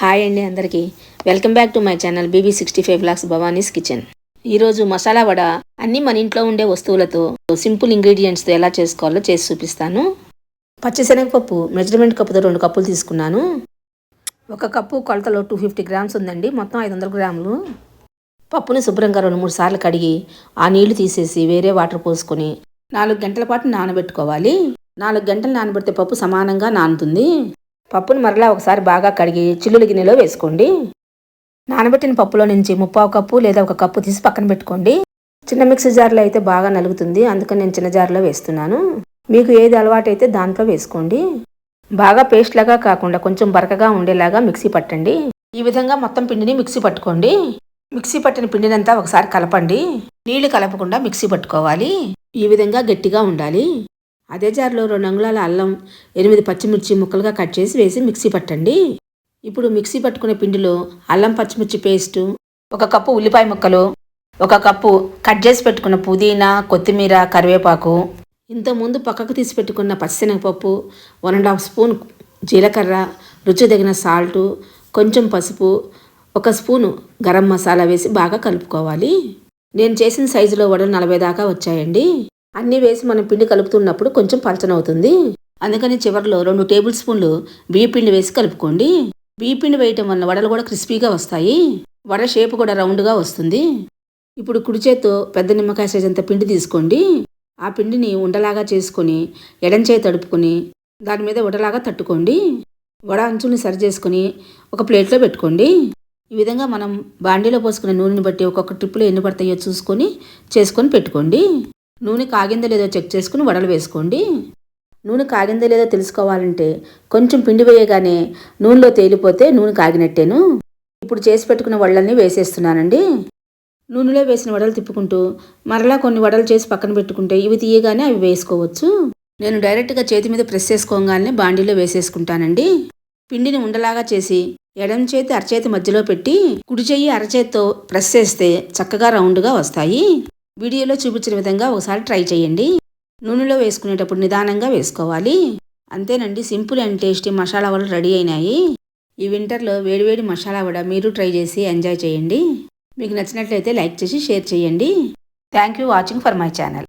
Hi అండి అందరికీ. Welcome back to my channel B B sixty five lakhs Bhavani's kitchen. ఈరోజు మసాలా వడ అన్నీ మన ఇంట్లో ఉండే వస్తువులతో సింపుల్ ఇంగ్రీడియంట్స్తో ఎలా చేసుకోవాలో చేసి చూపిస్తాను. పచ్చిశనగపప్పు మెజర్మెంట్ కప్పుతో రెండు కప్పులు తీసుకున్నాను. ఒక కప్పు కొలతలో టూ ఫిఫ్టీ గ్రామ్స్ ఉందండి. మొత్తం ఐదు వందల గ్రాములు. పప్పుని శుభ్రంగా రెండు మూడు సార్లు కడిగి ఆ నీళ్ళు తీసేసి వేరే వాటర్ పోసుకొని నాలుగు గంటల పాటు నానబెట్టుకోవాలి. నాలుగు గంటలు నానబెడితే పప్పు సమానంగా నానుతుంది. పప్పును మరలా ఒకసారి బాగా కడిగి చిల్లుల గిన్నెలో వేసుకోండి. నానబెట్టిన పప్పులో నుంచి ముప్పావు కప్పు లేదా ఒక కప్పు తీసి పక్కన పెట్టుకోండి. చిన్న మిక్సీ జార్లో అయితే బాగా నలుగుతుంది. అందుకని నేను చిన్న జార్లో వేస్తున్నాను. మీకు ఏది అలవాటు అయితే దాంట్లో వేసుకోండి. బాగా పేస్ట్ లాగా కాకుండా కొంచెం బరకగా ఉండేలాగా మిక్సీ పట్టండి. ఈ విధంగా మొత్తం పిండిని మిక్సీ పట్టుకోండి. మిక్సీ పట్టిన పిండినంతా ఒకసారి కలపండి. నీళ్ళు కలపకుండా మిక్సీ పట్టుకోవాలి. ఈ విధంగా గట్టిగా ఉండాలి. అదే జార్లో రెండు అంగుళాల అల్లం ఎనిమిది పచ్చిమిర్చి ముక్కలుగా కట్ చేసి వేసి మిక్సీ పట్టండి. ఇప్పుడు మిక్సీ పట్టుకునే పిండిలో అల్లం పచ్చిమిర్చి పేస్టు ఒక కప్పు ఉల్లిపాయ ముక్కలు ఒక కప్పు కట్ చేసి పెట్టుకున్న పుదీనా కొత్తిమీర కరివేపాకు ఇంతకుముందు పక్కకు తీసి పెట్టుకున్న పచ్చిశనగపప్పు వన్ అండ్ హాఫ్ స్పూన్ జీలకర్ర రుచి తగిన సాల్టు కొంచెం పసుపు ఒక స్పూను గరం మసాలా వేసి బాగా కలుపుకోవాలి. నేను చేసిన సైజులో వడలు నలభై దాకా వచ్చాయండి. అన్నీ వేసి మనం పిండి కలుపుతున్నప్పుడు కొంచెం పలచనవుతుంది. అందుకని చివరిలో రెండు టేబుల్ స్పూన్లు బియ్య పిండి వేసి కలుపుకోండి. బియ్య పిండి వేయటం వల్ల వడలు కూడా క్రిస్పీగా వస్తాయి. వడ షేప్ కూడా రౌండ్గా వస్తుంది. ఇప్పుడు కుడి చేత్తో పెద్ద నిమ్మకాయ సైజ్ అంత పిండి తీసుకోండి. ఆ పిండిని ఉండలాగా చేసుకొని ఎడం చేయి తడుపుకొని దాని మీద వడలాగా తట్టుకోండి. వడ అంచుల్ని సరి చేసుకొని ఒక ప్లేట్లో పెట్టుకోండి. ఈ విధంగా మనం బాండీలో పోసుకున్న నూనెని బట్టి ఒక్కొక్క ట్రిప్పులో ఎన్ని పడతాయో చూసుకొని చేసుకొని పెట్టుకోండి. నూనె కాగిందో లేదో చెక్ చేసుకుని వడలు వేసుకోండి. నూనె కాగిందో లేదో తెలుసుకోవాలంటే కొంచెం పిండి వేయగానే నూనెలో తేలిపోతే నూనె కాగినట్టేను. ఇప్పుడు చేసి పెట్టుకున్న వడలన్నీ వేసేస్తున్నానండి. నూనెలో వేసిన వడలు తిప్పుకుంటూ మరలా కొన్ని వడలు చేసి పక్కన పెట్టుకుంటే ఇవి తీయగానే అవి వేసుకోవచ్చు. నేను డైరెక్ట్గా చేతి మీద ప్రెస్ చేసుకోగానే బాండీలో వేసేసుకుంటానండి. పిండిని ఉండలాగా చేసి ఎడం చేతి అరచేతి మధ్యలో పెట్టి కుడి చెయ్యి అరచేతితో ప్రెస్ చేస్తే చక్కగా రౌండ్గా వస్తాయి. వీడియోలో చూపించిన విధంగా ఒకసారి ట్రై చేయండి. నూనెలో వేసుకునేటప్పుడు నిదానంగా వేసుకోవాలి. అంతేనండి సింపుల్ అండ్ టేస్టీ మసాలా వడలు రెడీ అయినాయి. ఈ వింటర్లో వేడివేడి మసాలా వడ మీరు ట్రై చేసి ఎంజాయ్ చేయండి. మీకు నచ్చినట్లయితే లైక్ చేసి షేర్ చేయండి. Thank you watching for my channel.